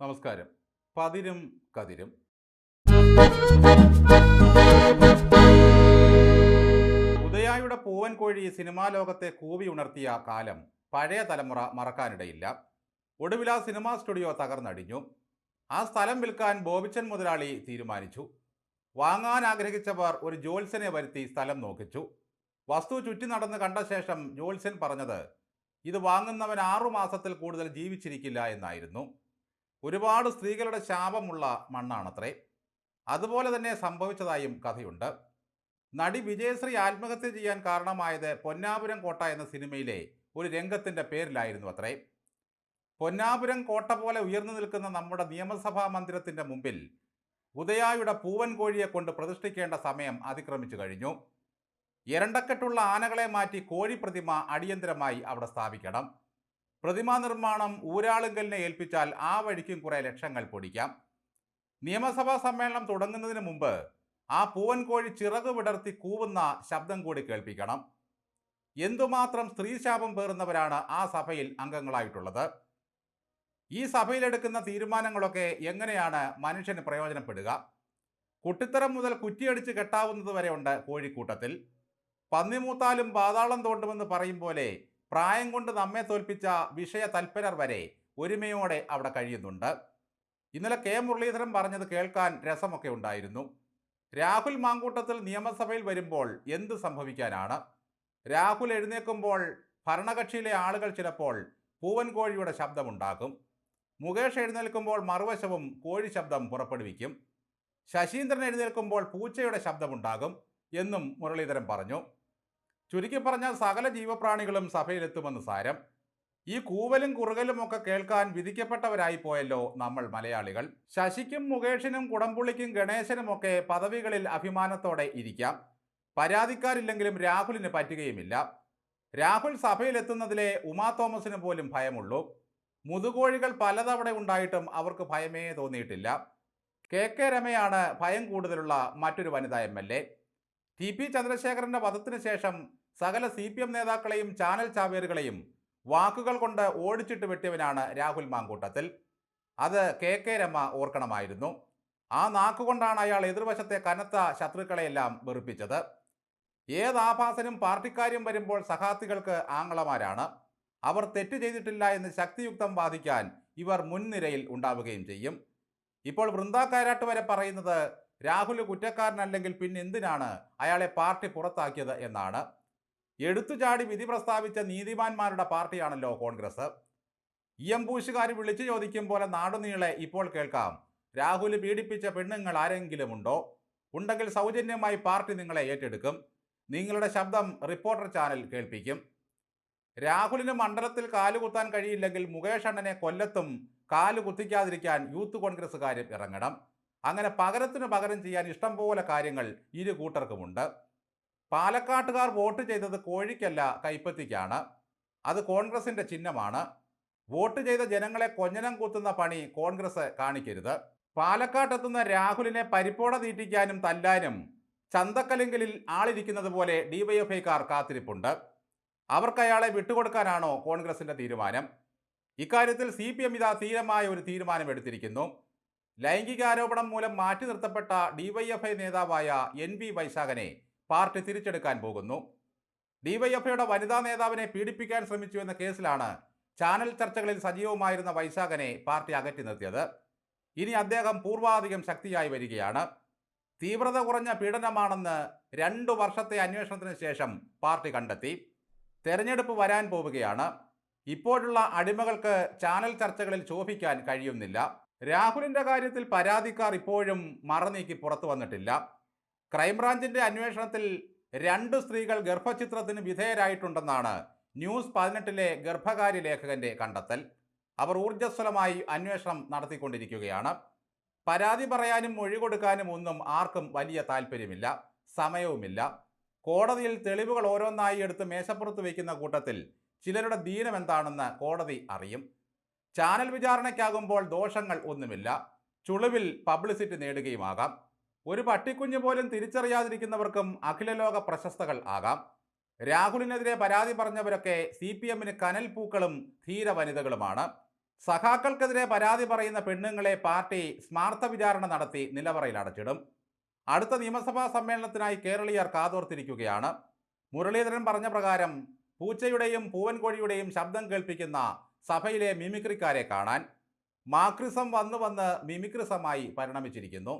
നമസ്കാരം. പതിരും കതിരും. ഉദയായുടെ പൂവൻ കോഴി സിനിമാ ലോകത്തെ കൂവി ഉണർത്തിയ കാലം പഴയ തലമുറ മറക്കാനിടയില്ല. ഒടുവിൽ ആ സിനിമാ സ്റ്റുഡിയോ തകർന്നടിഞ്ഞു. ആ സ്ഥലം വിൽക്കാൻ ബോബിച്ചൻ മുതലാളി തീരുമാനിച്ചു. വാങ്ങാൻ ആഗ്രഹിച്ചവർ ഒരു ജോത്സനെ വരുത്തി സ്ഥലം നോക്കിച്ചു. വസ്തു ചുറ്റി നടന്ന് കണ്ട ശേഷം ജോത്സ്യൻ പറഞ്ഞത് ഇത് വാങ്ങുന്നവൻ ആറു മാസത്തിൽ കൂടുതൽ ജീവിച്ചിരിക്കില്ല എന്നായിരുന്നു. ഒരുപാട് സ്ത്രീകളുടെ ശാപമുള്ള മണ്ണാണത്രേ. അതുപോലെ തന്നെ സംഭവിച്ചതായും കഥയുണ്ട്. നടി വിജയശ്രീ ആത്മഹത്യ ചെയ്യാൻ കാരണമായത് പൊന്നാപുരം കോട്ട എന്ന സിനിമയിലെ ഒരു രംഗത്തിന്റെ പേരിലായിരുന്നു അത്രേ. പൊന്നാപുരം കോട്ട പോലെ ഉയർന്നു നിൽക്കുന്ന നമ്മുടെ നിയമസഭാ മന്ദിരത്തിന്റെ മുമ്പിൽ ഉദയായുടെ പൂവൻ കോഴിയെ കൊണ്ട് പ്രതിഷ്ഠിക്കേണ്ട സമയം അതിക്രമിച്ചു കഴിഞ്ഞു. എരണ്ടക്കെട്ടുള്ള ആനകളെ മാറ്റി കോഴി പ്രതിമ അടിയന്തരമായി അവിടെ സ്ഥാപിക്കണം. പ്രതിമാ നിർമ്മാണം ഊരാളുങ്കലിനെ ഏൽപ്പിച്ചാൽ ആ വഴിക്കും കുറേ ലക്ഷങ്ങൾ പൊടിക്കാം. നിയമസഭാ സമ്മേളനം തുടങ്ങുന്നതിന് മുമ്പ് ആ പൂവൻകോഴി ചിറക് വിടർത്തി കൂവുന്ന ശബ്ദം കൂടി കേൾപ്പിക്കണം. എന്തുമാത്രം സ്ത്രീശാപം പേറുന്നവരാണ് ആ സഭയിൽ അംഗങ്ങളായിട്ടുള്ളത്? ഈ സഭയിലെടുക്കുന്ന തീരുമാനങ്ങളൊക്കെ എങ്ങനെയാണ് മനുഷ്യന് പ്രയോജനപ്പെടുക? കുട്ടിത്തരം മുതൽ കുറ്റിയടിച്ച് കെട്ടാവുന്നത് വരെ ഉണ്ട് കോഴിക്കൂട്ടത്തിൽ. പന്നിമൂത്താലും പാതാളം തോണ്ടുമെന്ന് പറയും പോലെ പ്രായം കൊണ്ട് നമ്മെ തോൽപ്പിച്ച വിഷയ തൽപരർ വരെ ഒരുമയോടെ അവിടെ കഴിയുന്നുണ്ട്. ഇന്നലെ കെ. മുരളീധരൻ പറഞ്ഞത് കേൾക്കാൻ രസമൊക്കെ ഉണ്ടായിരുന്നു. രാഹുൽ മാങ്കൂട്ടത്തിൽ നിയമസഭയിൽ വരുമ്പോൾ എന്ത് സംഭവിക്കാനാണ്? രാഹുൽ എഴുന്നേൽക്കുമ്പോൾ ഭരണകക്ഷിയിലെ ആളുകൾ ചിലപ്പോൾ പൂവൻ കോഴിയുടെ ശബ്ദമുണ്ടാക്കും. മുകേഷ് എഴുന്നേൽക്കുമ്പോൾ മറുവശവും കോഴി ശബ്ദം പുറപ്പെടുവിക്കും. ശശീന്ദ്രൻ എഴുന്നേൽക്കുമ്പോൾ പൂച്ചയുടെ ശബ്ദമുണ്ടാകും എന്നും മുരളീധരൻ പറഞ്ഞു. ചുരുക്കി പറഞ്ഞാൽ സകല ജീവപ്രാണികളും സഭയിലെത്തുമെന്ന് സാരം. ഈ കൂവലും കുറുകലും ഒക്കെ കേൾക്കാൻ വിധിക്കപ്പെട്ടവരായി പോയല്ലോ നമ്മൾ മലയാളികൾ. ശശിക്കും മുകേഷിനും കുടംപുള്ളിക്കും ഗണേശനുമൊക്കെ പദവികളിൽ അഭിമാനത്തോടെ ഇരിക്കാം. പരാതിക്കാരില്ലെങ്കിലും രാഹുലിന് പറ്റുകയുമില്ല. രാഹുൽ സഭയിലെത്തുന്നതിലെ ഉമാ തോമസിന് പോലും ഭയമുള്ളൂ. മുതുകോഴികൾ പലതവണ ഉണ്ടായിട്ടും അവർക്ക് ഭയമേ തോന്നിയിട്ടില്ല. കെ കെ രമയാണ് ഭയം കൂടുതലുള്ള മറ്റൊരു വനിതാ M L A. T P ചന്ദ്രശേഖരന്റെ വധത്തിന് ശേഷം സകല സി പി എം നേതാക്കളെയും ചാനൽ ചാവേറുകളെയും വാക്കുകൾ കൊണ്ട് ഓടിച്ചിട്ട് വെട്ടിയവനാണ് രാഹുൽ മാങ്കൂട്ടത്തിൽ. അത് കെ കെ രമ ഓർക്കണമായിരുന്നു. ആ നാക്കുകൊണ്ടാണ് അയാൾ എതിർവശത്തെ കനത്ത ശത്രുക്കളെയെല്ലാം വെറുപ്പിച്ചത്. ഏത് ആഭാസനും പാർട്ടിക്കാര്യം വരുമ്പോൾ സഹാത്തികൾക്ക് ആങ്ങളമാരാണ്. അവർ തെറ്റ് ചെയ്തിട്ടില്ല എന്ന് ശക്തിയുക്തം വാദിക്കാൻ ഇവർ മുൻനിരയിൽ ഉണ്ടാവുകയും ചെയ്യും. ഇപ്പോൾ വൃന്ദ കാരാട്ട് വരെ പറയുന്നത് രാഹുൽ കുറ്റക്കാരനല്ലെങ്കിൽ പിന്നെ എന്തിനാണ് അയാളെ പാർട്ടി പുറത്താക്കിയത് എന്നാണ്. എടുത്തുചാടി വിധി പ്രസ്താവിച്ച നീതിമാന്മാരുടെ പാർട്ടിയാണല്ലോ കോൺഗ്രസ്. ഇ. എം. പൂശുകാർ വിളിച്ചു ചോദിക്കും പോലെ നാടുനീളെ ഇപ്പോൾ കേൾക്കാം. രാഹുൽ പീഡിപ്പിച്ച പെണ്ണുങ്ങൾ ആരെങ്കിലും ഉണ്ടോ ഉണ്ടെങ്കിൽ സൗജന്യമായി പാർട്ടി നിങ്ങളെ ഏറ്റെടുക്കും. നിങ്ങളുടെ ശബ്ദം റിപ്പോർട്ടർ ചാനൽ കേൾപ്പിക്കും. രാഹുലിന് മണ്ഡലത്തിൽ കാലുകുത്താൻ കഴിയില്ലെങ്കിൽ മുകേഷ് അണ്ണനെ കൊല്ലത്തും കാലുകുത്തിക്കാതിരിക്കാൻ യൂത്ത് കോൺഗ്രസ്സുകാരും ഇറങ്ങണം. അങ്ങനെ പകരത്തിന് പകരം ചെയ്യാൻ ഇഷ്ടം പോലെ കാര്യങ്ങൾ ഇരു കൂട്ടർക്കുമുണ്ട്. പാലക്കാട്ടുകാർ വോട്ട് ചെയ്തത് കോഴിക്കല്ല കൈപ്പത്തിക്കാണ്. അത് കോൺഗ്രസിന്റെ ചിഹ്നമാണ്. വോട്ട് ചെയ്ത ജനങ്ങളെ കൊഞ്ഞനം കുത്തുന്ന പണി കോൺഗ്രസ് കാണിക്കരുത്. പാലക്കാട്ടെത്തുന്ന രാഹുലിനെ പരിപ്പോട തീറ്റിക്കാനും തല്ലാനും ചന്തക്കലിങ്കലിൽ ആളിരിക്കുന്നത് പോലെ ഡിവൈഎഫ്ഐക്കാർ കാത്തിരിപ്പുണ്ട്. അവർക്ക് അയാളെ വിട്ടുകൊടുക്കാനാണോ കോൺഗ്രസിന്റെ തീരുമാനം? ഇക്കാര്യത്തിൽ സി പി എം ഇതാ ധീരമായ ഒരു തീരുമാനം എടുത്തിരിക്കുന്നു ലൈംഗികാരോപണം മൂലം മാറ്റി നിർത്തപ്പെട്ട ഡിവൈഎഫ്ഐ നേതാവായ എൻ വി വൈശാഖനെ പാർട്ടി തിരിച്ചെടുക്കാൻ പോകുന്നു. ഡിവൈഎഫ്ഐയുടെ വനിതാ നേതാവിനെ പീഡിപ്പിക്കാൻ ശ്രമിച്ചു എന്ന കേസിലാണ് ചാനൽ ചർച്ചകളിൽ സജീവമായിരുന്ന വൈശാഖനെ പാർട്ടി അകറ്റി നിർത്തിയത്. ഇനി അദ്ദേഹം പൂർവാധികം ശക്തിയായി വരികയാണ്. തീവ്രത കുറഞ്ഞ പീഡനമാണെന്ന് രണ്ടു വർഷത്തെ അന്വേഷണത്തിന് ശേഷം പാർട്ടി കണ്ടെത്തി. തെരഞ്ഞെടുപ്പ് വരാൻ പോവുകയാണ്. ഇപ്പോഴുള്ള അടിമകൾക്ക് ചാനൽ ചർച്ചകളിൽ ശോഭിക്കാൻ കഴിയുന്നില്ല. രാഹുലിന്റെ കാര്യത്തിൽ പരാതിക്കാർ ഇപ്പോഴും മറനീക്കി പുറത്തു വന്നിട്ടില്ല. ക്രൈംബ്രാഞ്ചിന്റെ അന്വേഷണത്തിൽ രണ്ട് സ്ത്രീകൾ ഗർഭചിത്രത്തിന് വിധേയരായിട്ടുണ്ടെന്നാണ് ന്യൂസ് പതിനെട്ടിലെ ഗർഭകാര്യ ലേഖകന്റെ കണ്ടെത്തൽ. അവർ ഊർജസ്വലമായി അന്വേഷണം നടത്തിക്കൊണ്ടിരിക്കുകയാണ്. പരാതി പറയാനും മൊഴി കൊടുക്കാനും ഒന്നും ആർക്കും വലിയ താല്പര്യമില്ല സമയവുമില്ല. കോടതിയിൽ തെളിവുകൾ ഓരോന്നായി എടുത്ത് മേശപ്പുറത്ത് വയ്ക്കുന്ന കൂട്ടത്തിൽ ചിലരുടെ ദീനം എന്താണെന്ന് കോടതി അറിയും. ചാനൽ വിചാരണയ്ക്കാകുമ്പോൾ ദോഷങ്ങൾ ഒന്നുമില്ല. ചുളിവിൽ പബ്ലിസിറ്റി നേടുകയുമാകാം. ഒരു പട്ടിക്കുഞ്ഞു പോലും തിരിച്ചറിയാതിരിക്കുന്നവർക്കും അഖിലലോക പ്രശസ്തകൾ ആകാം. രാഹുലിനെതിരെ പരാതി പറഞ്ഞവരൊക്കെ സി പി എമ്മിന് കനൽ പൂക്കളും ധീര വനിതകളുമാണ്. സഖാക്കൾക്കെതിരെ പരാതി പറയുന്ന പെണ്ണുങ്ങളെ പാർട്ടി സ്മാർത്ഥ വിചാരണ നടത്തി നിലവറയിൽ അടച്ചിടും. അടുത്ത നിയമസഭാ സമ്മേളനത്തിനായി കേരളീയർ കാതോർത്തിരിക്കുകയാണ്. മുരളീധരൻ പറഞ്ഞ പ്രകാരം പൂച്ചയുടെയും പൂവൻകോഴിയുടെയും ശബ്ദം കേൾപ്പിക്കുന്ന സഭയിലെ മിമിക്രിക്കാരെ കാണാൻ മാക്രിസം വന്നു വന്ന് മിമിക്രിസമായി പരിണമിച്ചിരിക്കുന്നു.